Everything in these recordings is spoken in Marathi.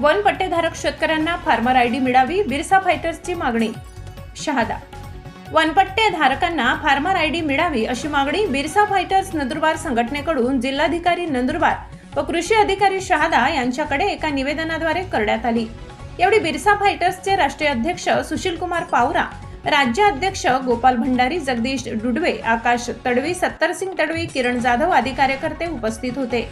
वन पट्टेधारक शेतकऱ्यांना फार्मर आयडी मिळावी बिरसा फायटर्सची मागणी. शहादा. वनपट्टे धारकांना फार्मर आयडी मिळावी अशी मागणी बिरसा फायटर्स नंदुरबार संघटनेकडून जिल्हाधिकारी नंदुरबार व कृषी अधिकारी शहादा यांच्याकडे एका निवेदनाद्वारे करण्यात आली. एवढी बिरसा फायटर्सचे राष्ट्रीय अध्यक्ष सुशील कुमार पावरा राज्य अध्यक्ष गोपाल भंडारी जगदीश डुडवे आकाश तडवी सत्तरसिंग तडवी किरण जाधव आदी कार्यकर्ते उपस्थित होते.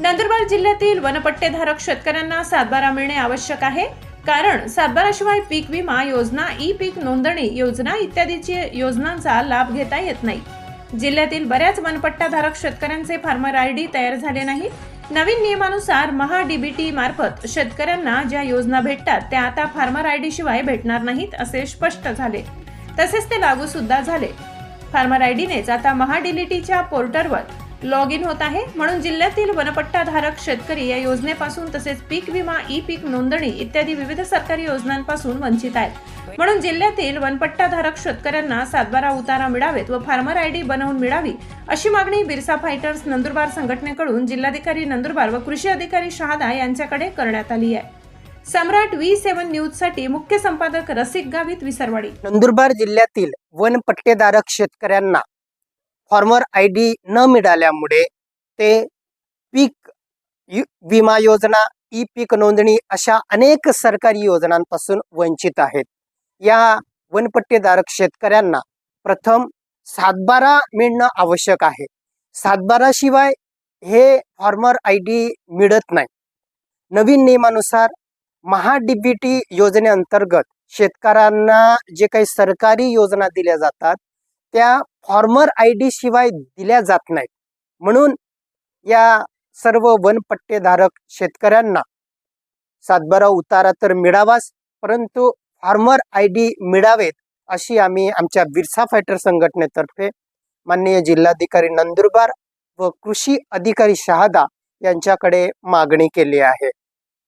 नंदुरबार जिल्ह्यातील वनपट्टेधारक शेतकऱ्यांना सातबारा मिळणे आवश्यक आहे. कारण सातबाराशिवाय पीक विमा योजना ई पीक नोंदणी योजना इत्यादीची योजनांचा लाभ घेता येत नाही. जिल्ह्यातील बऱ्याच वनपट्टाधारक शेतकऱ्यांचे फार्मर आय डी तयार झाले नाही. नवीन नियमानुसार महा डीबीटी मार्फत शेतकऱ्यांना ज्या योजना भेटतात त्या आता फार्मर आय डी शिवाय भेटणार नाहीत असे स्पष्ट झाले. तसेच ते लागू सुद्धा झाले. फार्मर आय डीनेच आता महाडिलिटीच्या पोर्टलवर लॉग इन होत आहे. म्हणून जिल्ह्यातील वनपट्टाधारक शेतकरी या योजनेपासून तसेच पीक विमा ई पीक नोंदणी इत्यादी विविध सरकारी योजनांपासून वंचित आहेत. म्हणून जिल्ह्यातील वनपट्टाधारक शेतकऱ्यांना सातबारा उतारा मिळावेत व फार्मर आयडी बनवून मिळावी अशी मागणी बिरसा फायटर्स नंदुरबार संघटनेकडून जिल्हाधिकारी नंदुरबार व कृषी अधिकारी शहादा यांच्याकडे करण्यात आली आहे. सम्राट व्ही सेव्हन न्यूजसाठी मुख्य संपादक रसिक गावित विसरवाडी. नंदुरबार जिल्ह्यातील वन पट्टेधारक शेतकऱ्यांना फार्मर आय डी न मिळाल्यामुळे ते पीक यु- विमा योजना ई पीक नोंदणी अशा अनेक सरकारी योजनांपासून वंचित आहेत. या वनपट्टेधारक शेतकऱ्यांना प्रथम सातबारा मिळणं आवश्यक आहे. सातबाराशिवाय हे फॉर्मर आय डी मिळत नाही. नवीन नियमानुसार महा डीबीटी योजनेअंतर्गत शेतकऱ्यांना जे काही सरकारी योजना दिल्या जातात त्या फॉर्मर आय डी शिवाय दिल्या जात नाहीत. म्हणून या सर्व वनपट्टेधारक शेतकऱ्यांना सातबारा उतारा तर मिळावाच परंतु फार्मर आय डी मिळावेत अशी आम्ही आमच्या बिरसा फायटर संघटनेतर्फे माननीय जिल्हाधिकारी नंदुरबार व कृषी अधिकारी शहादा यांच्याकडे मागणी केली आहे.